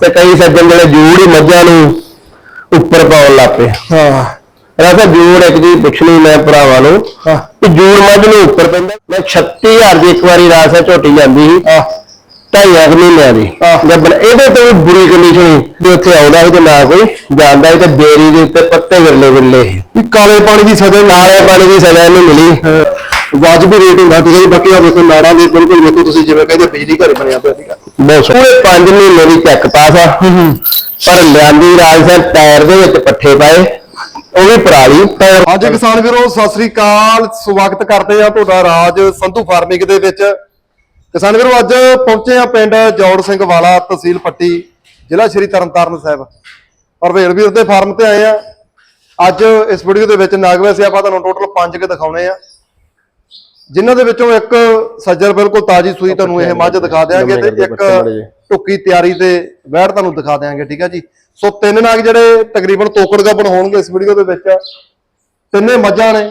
ਤੇ ਕਈ ਸੱਜਣ ਜਿਹੜੇ ਜੂੜ ਹੀ ਮੱਝਾਂ ਨੂੰ ਉੱਪਰ ਪਾਉਣ ਲੱਗ ਪਏ। ਹਾਂ। ਰਾਸਾ ਜੂੜ ਇੱਕ ਜੀ ਪੁੱਛਣੀ ਮੈਂ ਭਰਾਵਾਂ ਨੂੰ ਹਾਂ। ਕਿ ਜੂੜ ਮੱਝ ਨੂੰ ਉੱਪਰ ਪੈਂਦਾ। ਮੈਂ 36000 ਦੀ ਇੱਕ ਵਾਰੀ ਰਾਸਾ ਝੋਟੀ ਜਾਂਦੀ ਸੀ। ਹਾਂ। ਢਾਈ ਅੱਠ ਮਹੀਨਿਆਂ ਦੀ। ਜਦ ਇਹਦੇ ਤੋਂ ਵੀ ਬੁਰੀ ਕੰਡੀਸ਼ਨ ਸੀ। ਉੱਥੇ ਆਉਂਦਾ ਸੀ ਤੇ ਨਾ ਕੋਈ ਜਾਂਦਾ ਸੀ ਤੇ ਬੇਰੀ ਦੇ ਉੱਤੇ ਪੱਤੇ ਵਿਰਲੇ ਵਿਰਲੇ ਸੀ। ਵੀ ਕਾਲੇ ਪਾਣੀ ਦੀ ਸਜ਼ਾ ਨਾਲੇ ਪਾਣੀ ਦੀ ਸਜ਼ਾ ਇਹਨੂੰ ਮਿਲੀ। ਵਾਜਬੀ ਰੇਟ ਹੁੰਦਾ। ਜੀ ਬਾਕੀ ਆ ਵੇਖੋ ਨਾੜਾਂ ਦੇ ਬਿਲਕੁਲ ਵੇਖੋ ਤੁਸੀਂ ਜਿਵੇਂ ਕਹਿੰਦੇ ਬਿਜਲੀ ਘਰ ਬਣਿਆ ਪਿਆ ਸੀਗਾ। ਬਹੁਤ ਪੂਰੇ 5 ਮਹੀਨੇ ਦੀ ਚੈੱਕ ਪਾਸ ਆ। ਪਰ ਲਿਆਂਦੀ ਰਾਜਸਥਾਨ ਟਾਇਰ ਦੇ ਵਿੱਚ ਪੱਠੇ ਪਾਏ। ਉਹ ਵੀ ਪਰਾਲੀ। ਟਾਇਰ ਅੱਜ ਕਿਸਾਨ ਵੀਰੋ ਸਤਿ ਸ੍ਰੀ ਅਕਾਲ। ਸਵਾਗਤ ਕਰਦੇ ਆ ਤੁਹਾਡਾ ਰਾਜ ਸੰਧੂ ਫਾਰਮਿੰਗ ਦੇ ਵਿੱਚ। ਕਿਸਾਨ ਵੀਰੋ ਅੱਜ ਪਹੁੰਚੇ ਆ ਪਿੰਡ ਜੋੜ ਸਿੰਘ ਵਾਲਾ ਤਹਿਸੀਲ ਪੱਟੀ ਜ਼ਿਲ੍ਹਾ ਸ਼੍ਰੀ ਤਰਨਤਾਰਨ ਸਾਹਿਬ। ਔਰ ਵੇਲ ਵੀਰ ਦੇ ਫਾਰਮ ਤੇ ਆਏ ਆ ਅੱਜ ਇਸ ਵੀਡੀਓ ਦੇ ਵਿੱਚ ਨਾਗਵੇ ਸੇ ਆਪਾਂ ਤੁਹਾਨੂੰ ਟੋਟਲ 5 ਕੇ ਦਿਖਾਉਣੇ ਆ। ਜਿਨ੍ਹਾਂ ਦੇ ਵਿੱਚੋਂ ਇੱਕ ਸੱਜਰ ਬਿਲਕੁਲ ਤਾਜੀ ਸੂਈ ਤੁਹਾਨੂੰ ਇਹ ਮੱਝ ਦਿਖਾ ਦਿਆਂਗੇ ਤੇ ਇੱਕ ਟੁੱਕੀ ਤਿਆਰੀ ਤੇ ਵਹਿੜ ਤੁਹਾਨੂੰ ਦਿਖਾ ਦਿਆਂਗੇ ਠੀਕ ਆ ਜੀ? ਸੋ ਤਿੰਨ ਨਾਗ ਜਿਹੜੇ ਤਕਰੀਬਨ ਤੋਕੜ ਗੱਬਣ ਹੋਣਗੇ ਇਸ ਵੀਡੀਓ ਦੇ ਵਿੱਚ। ਤਿੰਨੇ ਮੱਝਾਂ ਨੇ।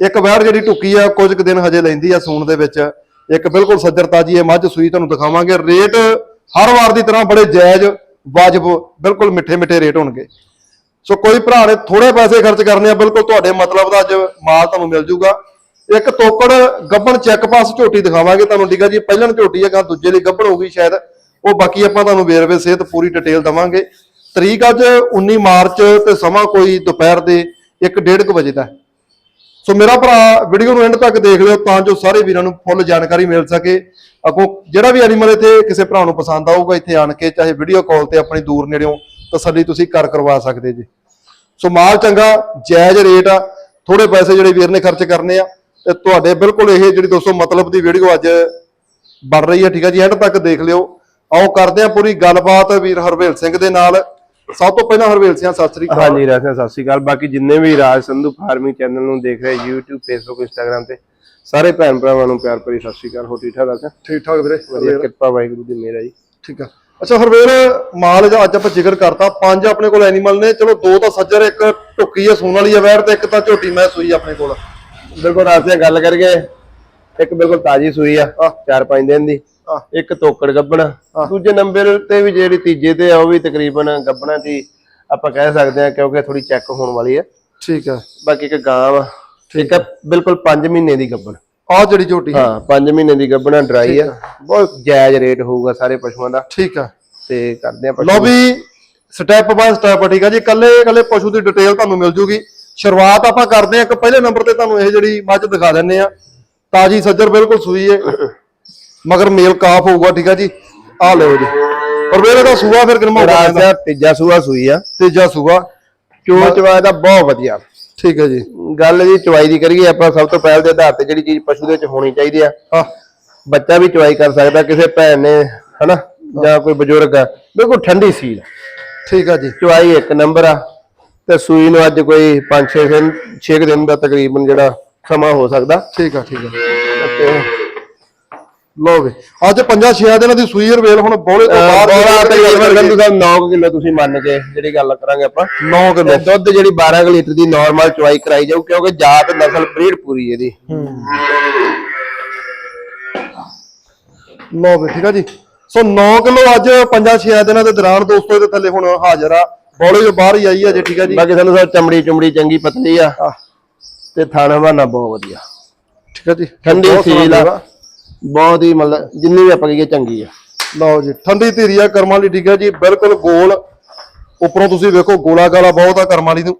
ਇੱਕ ਵਹਿੜ ਜਿਹੜੀ ਟੁੱਕੀ ਆ ਕੁਝ ਕੁ ਦਿਨ ਹਜੇ ਲੈਂਦੀ ਆ ਸੂਣ ਦੇ ਵਿੱਚ। ਇੱਕ ਬਿਲਕੁਲ ਸੱਜਰ ਤਾਜੀ ਇਹ ਮੱਝ ਸੂਈ ਤੁਹਾਨੂੰ ਦਿਖਾਵਾਂਗੇ। ਰੇਟ ਹਰ ਵਾਰ ਦੀ ਤਰ੍ਹਾਂ ਬੜੇ ਜਾਇਜ਼ ਵਾਜਬ ਬਿਲਕੁਲ ਮਿੱਠੇ ਮਿੱਠੇ ਰੇਟ ਹੋਣਗੇ। ਸੋ ਕੋਈ ਭਰਾ ਨੇ ਥੋੜੇ ਪੈਸੇ ਖਰਚ ਕਰਨੇ ਆ ਬਿਲਕੁਲ ਤੁਹਾਡੇ ਮਤਲਬ ਦਾ ਅੱਜ ਮਾਲ ਤੁਹਾਨੂੰ ਮਿਲ ਜੂਗਾ। ਇੱਕ ਤੋਕੜ ਗੱਬਣ ਚੈੱਕ ਪਾਸ ਝੋਟੀ ਦਿਖਾਵਾਂਗੇ ਤੁਹਾਨੂੰ, ਠੀਕ ਆ ਜੀ? ਪਹਿਲਾਂ ਝੋਟੀ ਹੈਗਾ ਦੂਜੇ ਲਈ ਗੱਬਣ ਹੋਊਗੀ ਸ਼ਾਇਦ। ਉਹ ਬਾਕੀ ਆਪਾਂ ਤੁਹਾਨੂੰ ਵੇਰਵੇ, ਸਿਹਤ ਪੂਰੀ ਡਿਟੇਲ ਦਵਾਂਗੇ। ਤਰੀਕ ਅੱਜ 19 ਮਾਰਚ ਤੇ ਸਮਾਂ ਕੋਈ ਦੁਪਹਿਰ ਦੇ 1:30 ਵਜੇ ਦਾ ਸੋ ਮੇਰਾ ਭਰਾ ਵੀਡੀਓ ਨੂੰ ਐਂਡ ਤੱਕ ਦੇਖ ਲਿਓ ਤਾਂ ਜੋ ਸਾਰੇ ਵੀਰਾਂ ਨੂੰ ਫੁੱਲ ਜਾਣਕਾਰੀ ਮਿਲ ਸਕੇ। ਅੱਗੋਂ ਜਿਹੜਾ ਵੀ ਐਨੀਮਲ ਇੱਥੇ ਕਿਸੇ ਭਰਾ ਨੂੰ ਪਸੰਦ ਆਊਗਾ, ਇੱਥੇ ਆਣ ਕੇ ਚਾਹੇ ਵੀਡੀਓ ਕਾਲ ਤੇ ਆਪਣੀ ਦੂਰ ਨੇੜਿਓਂ ਤਸੱਲੀ ਤੁਸੀਂ ਕਰ ਕਰਵਾ ਸਕਦੇ ਜੀ। ਸੋ ਮਾਲ ਚੰਗਾ, ਜਾਇਜ਼ ਰੇਟ ਆ। ਥੋੜੇ ਪੈਸੇ ਜਿਹੜੇ ਵੀਰ ਨੇ ਖਰਚ ਕਰਨੇ ਆ। ਤੇ ਤੁਹਾਡੇ ਬਿਲਕੁਲ ਇਹ ਜਿਹੜੀ ਦੋਸਤੋ ਮਤਲਬ ਦੀ ਵੀਡੀਓ ਅੱਜ ਬਣ ਰਹੀ ਹੈ ਠੀਕ ਹੈ ਜੀ? ਐਂਡ ਤੱਕ ਦੇਖ ਲਿਓ। ਆਓ ਕਰਦੇ ਆ ਪੂਰੀ ਗੱਲਬਾਤ ਵੀਰ ਹਰਵੇਲ ਸਿੰਘ ਦੇ ਨਾਲ। ਸਭ ਤੋਂ ਪਹਿਲਾਂ ਹਰਵੇਲ ਸਿੰਘ ਸਤਿ ਸ੍ਰੀ ਅਕਾਲ। ਹਾਂਜੀ ਰਾਜਸਥਾਨ ਸਤਿ ਸ਼੍ਰੀ ਅਕਾਲ। ਬਾਕੀ ਜਿੰਨੇ ਵੀ ਰਾਜ ਸੰਧੂ ਫਾਰਮਿੰਗ ਚੈਨਲ ਨੂੰ ਦੇਖ ਰਹੇ YouTube Facebook Instagram ਤੇ ਸਾਰੇ ਭੈਣ ਭਰਾਵਾਂ ਨੂੰ ਪਿਆਰ ਭਰੀ ਸਤਿ ਸ਼੍ਰੀ ਅਕਾਲ। ਹੋ ਠੀਕ ਠਾਕ ਰਾਜਸਥਾਨ ਠੀਕ ਠਾਕ ਵੀਰੇ ਵਧੀਆ ਕਿਰਪਾ ਵਾਹਿਗੁਰੂ ਦੀ ਮਿਹਰ ਹੈ ਜੀ। ਠੀਕ ਆ। ਅੱਛਾ ਹਰਵੇਲ ਮਾਲ ਜੋ ਅੱਜ ਆਪਾਂ ਜ਼ਿਕਰ ਕਰਤਾ ਪੰਜ ਆਪਣੇ ਕੋਲ ਐਨੀਮਲ ਨੇ। ਚਲੋ ਦੋ ਤਾਂ ਸੱਜਰ ਇੱਕ ਟੁੱਕੀ ਆ ਸੂਣ ਵਾਲੀ ਆ ਵੈਰ ਤੇ ਇੱਕ ਤਾਂ ਝੋਟੀ ਮੈਂ ਸੂਈ ਆਪਣੇ ਕੋਲ। ਬਿਲਕੁਲ ਰਾਜਸਥਾਨ ਗੱਲ ਕਰਕੇ ਇੱਕ ਬਿਲਕੁਲ ਤਾਜੀ ਸੂਈ ਆ ਆਹ। 4-5 ਦਿਨ ਦੀ। ਇੱਕ ਤੋਕੜ ਗੱਬਣ ਦੂਜੇ ਨੰਬਰ ਤੇ ਵੀ ਜਿਹੜੀ ਤੀਜੇ ਤੇ ਆ ਉਹ ਵੀ ਤਕਰੀਬਨ ਗੱਬਣਾ ਦੀ ਆਪਾਂ ਕਹਿ ਸਕਦੇ ਆ ਕਿਉਂਕਿ ਥੋੜੀ ਚੈੱਕ ਹੋਣ ਵਾਲੀ ਆ। ਠੀਕ ਆ। ਬਾਕੀ ਇੱਕ ਗਾਂ ਠੀਕ ਆ। ਬਿਲਕੁਲ 5 ਮਹੀਨੇ ਦੀ ਗੱਬਣ। ਆ ਜਿਹੜੀ ਝੋਟੀ ਹਾਂ 5 ਮਹੀਨੇ ਦੀ ਗੱਬਣਾ ਡਰਾਈ ਆ। ਬਹੁਤ ਜਾਇਜ਼ ਰੇਟ ਹੋਊਗਾ ਸਾਰੇ ਪਸ਼ੂਆਂ ਦਾ। ਠੀਕ ਆ। ਤੇ ਕਰਦੇ ਆ ਲਓ ਵੀ ਸਟੈਪ ਬਾਏ ਸਟੈਪ ਠੀਕ ਆ ਜੀ। ਕੱਲੇ ਕੱਲੇ ਪਸ਼ੂ ਦੀ ਡਿਟੇਲ ਤੁਹਾਨੂੰ ਮਿਲ ਜੂਗੀ। ਸ਼ੁਰੂਆਤ ਆਪਾਂ ਕਰਦੇ ਆ ਇੱਕ ਪਹਿਲੇ ਨੰਬਰ ਤੇ ਤੁਹਾਨੂੰ ਇਹ ਜਿਹੜੀ ਮੱਝ ਦਿਖਾ ਦਿੰਨੇ ਆ ਤਾਜੀ ਸੱਜਰ ਬਿਲਕੁਲ ਸੂਈ ਏ ਮਗਰ ਮੇਲ ਕਾਫ ਹੋਊਗਾ ਠੀਕ ਆ ਜੀ? ਆ ਲਿਓ ਜੀ। ਪਰ ਵੇਲੇ ਦਾ ਸੂਆ ਫਿਰ ਕਿਨਮਾ ਹੋਊਗਾ ਤੀਜਾ ਸੂਆ ਸੂਈ ਆ। ਤੀਜਾ ਸੂਆ। ਚੋਣ ਚਵਾ ਦਾ ਬਹੁਤ ਵਧੀਆ। ਠੀਕ ਹੈ ਜੀ। ਗੱਲ ਜੀ ਚਵਾਈ ਦੀ ਕਰੀਏ ਆਪਾਂ ਸਭ ਤੋਂ ਪਹਿਲ ਦੇ ਆਧਾਰ ਤੇ ਜਿਹੜੀ ਚੀਜ਼ ਪਸ਼ੂ ਦੇ ਵਿੱਚ ਹੋਣੀ ਚਾਹੀਦੀ ਆ ਆ ਬੱਚਾ ਵੀ ਚਵਾਈ ਕਰ ਸਕਦਾ ਕਿਸੇ ਭੈਣ ਨੇ ਹਨਾ? ਜਾਂ ਕੋਈ ਬਜ਼ੁਰਗ ਆ। ਬਿਲਕੁਲ ਠੰਡੀ ਸੀਲ ਠੀਕ ਆ ਜੀ। ਚਵਾਈ ਇੱਕ ਨੰਬਰ ਆ। ਤੇ ਸੂਈ ਨੂੰ ਅੱਜ ਕੋਈ 5-6 ਦਿਨ 6 ਦਿਨ ਦਾ ਤਕਰੀਬਨ ਜਿਹੜਾ ਸਮਾਂ ਹੋ ਸਕਦਾ। ਠੀਕ ਆ ਠੀਕ ਆ। ਤੇ ਲਓ ਵੀ ਅੱਜ ਪੰਜਾਂ ਛਿਆਂ ਦਿਨਾਂ ਦੀ ਸੂਈ ਰਵੇਲ ਹੁਣ ਬੋਲੇ ਤੋਂ ਬਾਅਦ ਬੋਲਾ ਤਕਰੀਬਨ ਗੰਦੂ ਸਾਹਿਬ 9 ਕਿਲੋ ਤੁਸੀਂ ਮੰਨ ਕੇ ਜਿਹੜੀ ਗੱਲ ਕਰਾਂਗੇ ਆਪਾਂ। 9 ਤੇ ਕਿਲੋ। ਦੁੱਧ ਜਿਹੜੀ 12 ਕੁ ਲੀਟਰ ਦੀ ਨਾਰਮਲ ਚਵਾਈ ਕਰਾਈ ਜਾਊ ਕਿਉਂਕਿ ਜਾਤ ਨਸਲ ਬਰੀਡ ਪੂਰੀ ਇਹਦੀ। ਲਓ ਵੀ ਠੀਕ ਆ ਜੀ। ਸੋ 9 ਕਿਲੋ ਅੱਜ ਪੰਜਾਂ ਛਿਆਂ ਦਿਨਾਂ ਦੇ ਦੌਰਾਨ ਦੋਸਤੋ ਇਹਦੇ ਥੱਲੇ ਹੁਣ ਹਾਜ਼ਰ ਆ ਬੋਲੇ ਤੋਂ ਬਾਹਰ ਹੀ ਆਈ ਆ ਜੇ ਠੀਕ ਆ ਜੀ। ਬਾਕੀ ਸਾਨੂੰ ਸਭ ਚਮੜੀ ਚੁੰਮੜੀ ਚੰਗੀ ਪਤਲੀ ਆ। ਤੇ ਥਾਣਾ ਬਾਨਾ ਬਹੁਤ ਵਧੀਆ। ਠੀਕ ਆ ਜੀ। ਠੰਡੀ ਸੀਲ ਆ। ਬਹੁਤ ਹੀ ਮਤਲਬ ਜਿੰਨੀ ਵੀ ਆਪਾਂ ਕਹੀਏ ਚੰਗੀ ਆ। ਲਓ ਜੀ ਠੰਡੀ ਧੀਰੀ ਆ ਕਰਮਾਂ ਲਈ ਠੀਕ ਆ ਜੀ। ਬਿਲਕੁਲ ਗੋਲ। ਉੱਪਰੋਂ ਤੁਸੀਂ ਵੇਖੋ ਗੋਲਾ ਗਾਲਾ ਬਹੁਤ ਆ ਕਰਮਾਂ ਲਈ ਨੂੰ।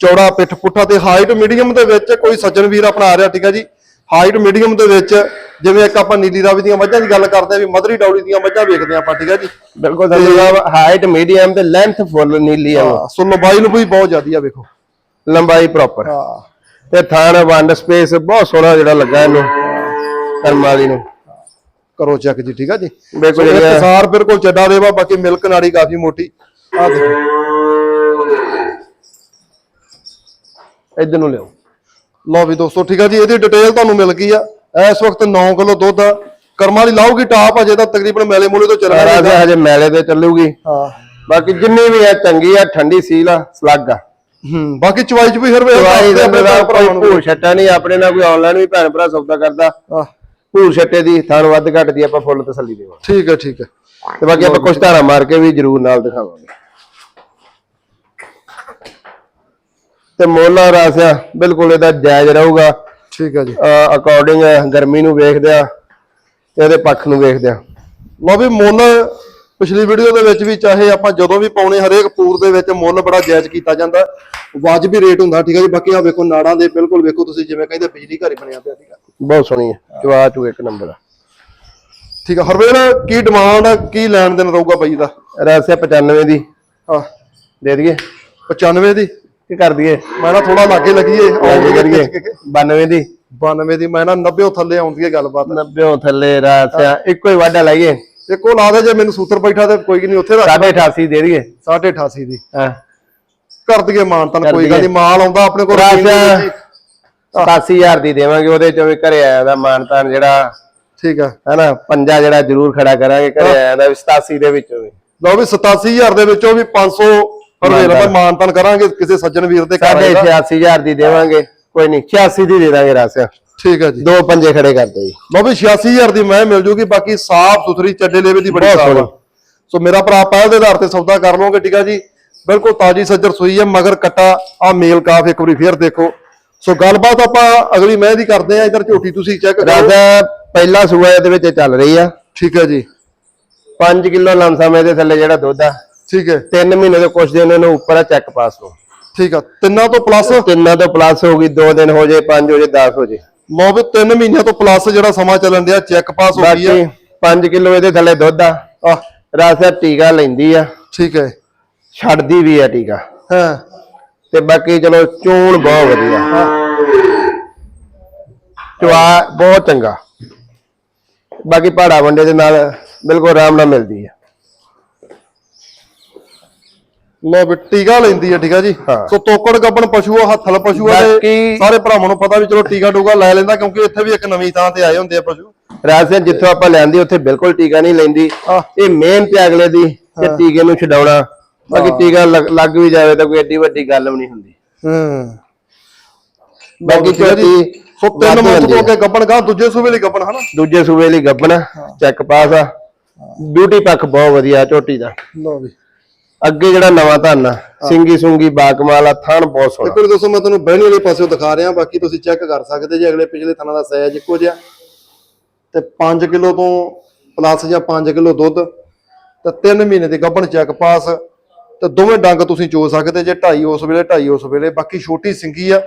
ਚੌੜਾ ਪਿੱਠ ਪੁੱਠਾ ਤੇ ਹਾਈਟ ਮੀਡੀਅਮ ਦੇ ਵਿੱਚ ਕੋਈ ਸੱਜਣ ਵੀਰ ਆਪਣਾ ਆ ਰਿਹਾ ਠੀਕ ਆ ਜੀ। ਹਾਈਟ ਮੀਡੀਅਮ ਦੇ ਵਿੱਚ ਜਿਵੇਂ ਇੱਕ ਆਪਾਂ ਨੀਲੀ ਰਾਵੀ ਦੀਆਂ ਮੱਝਾਂ ਦੀ ਗੱਲ ਕਰਦੇ ਆ ਵੀ ਮਧਰੀ ਡੌਲੀ ਦੀਆਂ ਮੱਝਾਂ ਵੇਖਦੇ ਆ ਆਪਾਂ ਠੀਕ ਆ ਜੀ? ਬਿਲਕੁਲ ਸਾਨੂੰ ਸਾਹਿਬ ਹਾਈਟ ਮੀਡੀਅਮ ਤੇ ਲੈਂਥ ਫੁੱਲ ਨੀਲੀ ਆ ਹਾਂ, ਸੋ ਲੰਬਾਈ ਨੂੰ ਵੀ ਬਹੁਤ ਜ਼ਿਆਦੀ ਆ ਵੇਖੋ। ਲੰਬਾਈ ਪ੍ਰੋਪਰ ਹਾਂ। ਤੇ ਥਾਣਾ ਵੰਡ ਸਪੇਸ ਬਹੁਤ ਸੋਹਣਾ ਜਿਹੜਾ ਲੱਗਾ ਇਹਨੂੰ ਕਰਮਾਂ ਵਾਲੀ ਨੂੰ। ਕਰੋ ਚੈੱਕ ਜੀ ਠੀਕ ਆ ਜੀ? ਬਿਲਕੁਲ ਸੋ ਜਿਹੜਾ- ਇਕਸਾਰ ਬਿਲਕੁਲ ਚੱਡਾ ਦੇਵਾ ਬਾਕੀ ਮਿਲਕ ਨਾੜੀ ਕਾਫੀ ਮੋਟੀ। ਆ ਦੇਖੋ। ਇਧਰ ਨੂੰ ਲਿਓ ਲਓ ਵੀ ਦੋਸਤੋ ਠੀਕ ਆ ਜੀ ਇਹਦੀ ਡਿਟੇਲ ਤੁਹਾਨੂੰ ਮਿਲ ਗਈ ਆ। ਇਸ ਵਕਤ 9 ਕਿਲੋ ਦੁੱਧ ਆ। ਕਰਮਾਂ ਵਾਲੀ ਲਾਊਗੀ ਟਾਪ ਅਜੇ ਤਾਂ ਤਕਰੀਬਨ ਮੈਲੇ ਮੂਲੇ ਤੋਂ ਚੱਲਣਾ ਤੇ ਹਜੇ ਮੈਲੇ ਤੇ ਚੱਲੂਗੀ। ਹਾਂ। ਬਾਕੀ ਜਿੰਨੀ ਵੀ ਆ ਚੰਗੀ ਆ ਠੰਡੀ ਸੀਲ ਆ ਸਲੱਗ ਆ। ਹੂੰ ਬਾਕੀ ਚਵਾਈ ਚ ਵੀ ਹਰਵੇ ਦਵਾਈ ਦਾ ਮੇਰਾ ਕੋਈ ਭੂਰ ਛੱਟਾ ਨਹੀਂ ਆਪਣੇ ਨਾਲ ਕੋਈ ਆਨਲਾਈਨ ਵੀ ਭੈਣ ਭਰਾ ਸੌਦਾ ਕਰਦਾ। ਭੂਰ ਛੱਟੇ ਦੀ ਥਾਣ ਵੱਧ ਘੱਟ ਦੀ ਆਪਾਂ ਫੁੱਲ ਤਸੱਲੀ ਦੇਵਾਂ ਠੀਕ ਹੈ ਠੀਕ ਹੈ ਤੇ ਬਾਕੀ ਆਪਾਂ ਕੁਛ ਧਾਰਾ ਮਾਰ ਕੇ ਵੀ ਜ਼ਰੂਰ ਨਾਲ ਦਿਖਾਵਾਂਗੇ। ਤੇ ਮੋਲਾ ਰਾਸਿਆ ਬਿਲਕੁਲ ਇਹਦਾ ਜਾਇਜ਼ ਰਹੂਗਾ। ਠੀਕ ਹੈ ਜੀ। ਅਕੋਰਡਿੰਗ ਗਰਮੀ ਨੂੰ ਵੇਖਦੇ ਆ ਤੇ ਇਹਦੇ ਪੱਖ ਨੂੰ ਵੇਖਦੇ ਆ। ਲਓ ਵੀ ਮੁੱਲ ਪਿਛਲੀ ਵੀਡੀਓ ਦੇ ਵਿੱਚ ਵੀ ਚਾਹੇ ਆਪਾਂ ਜਦੋਂ ਵੀ ਪਾਉਣੇ ਹਰੇਕ ਪੂਰ ਦੇ ਵਿੱਚ ਮੁੱਲ ਬੜਾ ਜਾਇਜ਼ ਕੀਤਾ ਜਾਂਦਾ। ਵਾਜਬੀ ਰੇਟ ਹੁੰਦਾ ਠੀਕ ਹੈ ਜੀ। ਬਾਕੀ ਆ ਵੇਖੋ ਨਾੜਾਂ ਦੇ ਬਿਲਕੁਲ ਵੇਖੋ ਤੁਸੀਂ ਜਿਵੇਂ ਕਹਿੰਦੇ ਬਿਜਲੀ ਘਰ ਹੀ ਬਣਿਆ ਪਿਆ ਠੀਕ ਹੈ ਬਹੁਤ ਸੋਹਣੀ ਹੈ ਚਵਾ ਚੂ ਇੱਕ ਨੰਬਰ ਠੀਕ ਹੈ ਹਰਵੇਲ ਕੀ ਡਿਮਾਂਡ ਕੀ ਲੈਣ ਦੇਣ ਰਹੂਗਾ ਬਾਈ ਦਾ? ਰਾਸਿਆ 95 ਦੀ। ਹਾਂ। ਦੇ ਦਈਏ। 95 ਦੀ। ਕੀ ਕਰ ਦਈਏ? ਮੈਂ ਨਾ ਥੋੜਾ ਲਾਗੇ ਲੱਗੀਏ ਕੀ ਕਰੀਏ 92 ਦੀ। 92 ਦੀ ਮੈਂ ਨਾ 90 ਥੱਲੇ ਆਉਂਦੀ ਹੈ ਗੱਲਬਾਤ। 90 ਥੱਲੇ ਰਾਸਿਆ ਇੱਕੋ ਹੀ ਵਾਢਾ ਲਾਈਏ। ਇੱਕੋ ਲਾ ਦੇ ਜੇ ਮੈਨੂੰ ਸੂਤਰ ਬੈਠਾ ਤੇ ਕੋਈ ਨਹੀਂ ਉੱਥੇ ਰੱਖ। 88 ਦੇ ਦਈਏ। 88 ਦੀ। ਹਾਂ। ਕਰ ਦਈਏ ਮਾਨਤਨ ਕਰ ਕੋਈ ਗੱਲ। ਨਹੀਂ ਮਾਲ ਆਉਂਦਾ ਆਪਣੇ ਕੋਲ। ਰਾਸਿਆ 87000 ਦੀ ਦੇਵਾਂਗੇ ਉਹਦੇ ਚੋਂ ਵੀ ਘਰੇ ਆਇਆ ਦਾ ਮਾਨਤਾਨ ਜਿਹੜਾ। ਠੀਕ ਹੈ ਹਨਾ ਪੰਜਾ ਜਿਹੜਾ ਜ਼ਰੂਰ ਖੜਾ ਕਰਾਂਗੇ ਘਰੇ ਆਇਆ ਦਾ 87 ਦੇ ਵਿੱਚੋਂ ਵੀ। ਲਓ ਵੀ 87000 ਦੇ ਵਿੱਚੋਂ ਵੀ 500 ਰੁਪਏ ਦਾ ਮਾਨਤਨ ਕਰਾਂਗੇ ਕਿਸੇ ਸੱਜਣ ਵੀਰ ਦੇ ਘਰ ਆਏਗਾ। 86000 ਦੀ ਦੇਵਾਂਗੇ ਕੋਈ ਨਹੀਂ 86 ਦੀ ਦੇ ਦਾਂਗੇ ਰਾਸਿਆ। ਠੀਕ ਹੈ ਜੀ। ਦੋ ਪੰਜੇ ਖੜੇ ਕਰਦੇ ਜੀ। ਵੀ 86000 ਦੀ ਮੈਂ ਮਿਲ ਜੂਗੀ ਬਾਕੀ ਸਾਫ਼ ਸੁਥਰੀ ਚੱਡੇ ਲੇਵੇ ਦੀ ਬੜੀ ਸਾਫ਼। ਸੋ ਮੇਰਾ ਭਰਾ ਪਹਿਲ ਦੇ ਆਧਾਰ ਤੇ ਸੌਦਾ ਕਰ ਲਓਗੇ ਠੀਕ ਆ ਜੀ। ਬਿਲਕੁਲ ਤਾਜੀ ਸੱਜਰ ਸੂਈ ਹੈ ਮਗਰ ਕੱਟਾ ਆ ਮੇਲ ਕਾਫ ਇੱਕ ਵਾਰੀ ਫੇਰ ਦੇਖੋ। ਸੋ ਗੱਲਬਾਤ ਆਪਾਂ ਅਗਲੀ ਮੈਂ ਦੀ ਕਰਦੇ ਆ ਇਧਰ ਝੋਟੀ ਤੁਸੀਂ ਚੈੱਕ ਕਰੋ। ਰਾਜਾ ਪਹਿਲਾ ਸੂਆ ਇਹਦੇ ਵਿੱਚ ਚੱਲ ਰਹੀ ਆ। ਠੀਕ ਹੈ ਜੀ। 5 ਕਿਲੋ ਲਮਸਮ ਇਹਦੇ ਥੱਲੇ ਜਿਹੜਾ ਦੁੱਧ ਆ। ਠੀਕ ਹੈ। 3 ਮਹੀਨੇ ਦੇ ਕੁਛ ਦਿਨ ਇਹਨੂੰ ਉੱਪਰ ਆ ਚੈੱਕ ਪਾਸ ਨੂੰ ਠੀਕ ਆ ਤਿੰਨਾਂ ਤੋਂ ਪਲੱਸ ਤਿੰਨਾਂ ਤੋਂ ਪਲੱਸ ਹੋ ਗਈ 2 ਦਿਨ ਹੋ ਜੇ 5 ਹੋ ਜੇ 10 ਹੋ ਜੇ। ਲਓ ਵੀ 3 ਮਹੀਨਿਆਂ ਤੋਂ ਪਲੱਸ ਜਿਹੜਾ ਸਮਾਂ ਚੱਲਣ ਦਿਆ ਚੈੱਕ ਪਾਸ ਹੋ ਗਈ ਹੈ 5 ਕਿਲੋ ਇਹਦੇ ਥੱਲੇ ਦੁੱਧ ਆ। ਆ ਰਾਜਾ ਟੀਕਾ ਲੈਂਦੀ ਆ। ਠੀਕ ਹੈ। ਛੱਡਦੀ ਵੀ ਆ ਟੀਕਾ। ਹਾਂ। ਤੇ ਬਾਕੀ ਚਲੋ ਚੂਣ ਬਹੁਤ ਵਧੀਆ। ਚਵਾ ਬਹੁਤ ਚੰਗਾ। ਬਾਕੀ ਪਹਾੜਾ ਵੰਡੇ ਦੇ ਨਾਲ ਬਿਲਕੁਲ ਆਰਾਮ ਨਾਲ ਮਿਲਦੀ ਹੈ ਲੋ ਵੀ ਟੀਕਾ ਲੈਂਦੀ ਹੈ ਠੀਕ ਆ ਜੀ। ਸੋ ਤੋਕੜ ਗੱਬਣ ਪਸ਼ੂ ਆ ਹੱਥਲ ਪਸ਼ੂ ਆ ਤੇ ਸਾਰੇ ਭਰਾਵਾਂ ਨੂੰ ਪਤਾ ਵੀ ਚਲੋ ਟੀਕਾ ਟੂਕਾ ਲੈ ਲੈਂਦਾ ਕਿਉਂਕਿ ਇੱਥੇ ਵੀ ਇੱਕ ਨਵੀਂ ਥਾਂ ਤੇ ਆਏ ਹੁੰਦੇ ਆ ਪਸ਼ੂ। ਰਾਜਸਿਆਂ ਜਿੱਥੋਂ ਆਪਾਂ ਲੈਂਦੀ ਉੱਥੇ ਬਿਲਕੁਲ ਟੀਕਾ ਨਹੀਂ ਲੈਂਦੀ। ਇਹ ਮਿਹਨਤ ਹੈ ਅਗਲੇ ਦੀ ਤੇ ਟੀਕੇ ਨੂੰ ਛਡਾਉਣਾ। ਬਾਕੀ ਟੀਕਾ ਲੱਗ ਵੀ ਜਾਵੇ ਤਾਂ ਕੋਈ ਏਡੀ ਵੱਡੀ ਗੱਲ ਵੀ ਨਹੀਂ ਹੁੰਦੀ। ਹੂੰ। ਬਾਕੀ ਆ। ਝੋਟੀ ਸੋ ਤਿੰਨ ਮੰਥ ਤੋਂ ਆ। ਅੱਗੇ ਗੱਬਣ ਗਾ ਦੂਜੇ ਸੂਬੇ ਲਈ ਗੱਬਣ ਹਨਾ? ਦੂਜੇ ਸੂਬੇ ਲਈ ਗੱਬਣਾ ਚੈੱਕ ਪਾਸ ਆ। ਬਿਊਟੀ ਪੱਖ ਬਹੁਤ ਵਧੀਆ ਝੋਟੀ ਦਾ। ਲੋ ਵੀ। ਅੱਗੇ ਜਿਹੜਾ ਨਵਾਂ ਧਨ ਆ ਸਿੰਗੀ ਸੁੰਗੀ ਬਾਕਮਾਲ ਆ ਥਣ ਬਹੁਤ ਸੋਹਣਾ। ਵਾਰੀ ਦੋਸਤੋ ਮੈਂ ਤੁਹਾਨੂੰ ਬਹਿਣੀ ਵਾਲੇ ਪਾਸਿਓਂ ਦਿਖਾ ਰਿਹਾ ਬਾਕੀ ਤੁਸੀਂ ਚੈੱਕ ਕਰ ਸਕਦੇ ਜੇ ਅਗਲੇ ਪਿਛਲੇ ਥਾਂ ਦਾ ਸਾਈਜ਼ ਇੱਕੋ ਜਿਹਾ। ਤੇ 5 ਕਿਲੋ ਤੋਂ ਪਲੱਸ ਜਾਂ 5 ਕਿਲੋ ਦੁੱਧ ਤੇ 3 ਮਹੀਨੇ ਦੀ ਗੱਭਣ ਚੈੱਕ ਪਾਸ ਤੇ ਦੋਵੇਂ ਡੰਗ ਤੁਸੀਂ ਚੋ ਸਕਦੇ ਜੇ ਢਾਈ ਉਸ ਵੇਲੇ ਢਾਈ ਉਸ ਵੇਲੇ। ਬਾਕੀ ਛੋਟੀ ਸਿੰਗੀ ਆ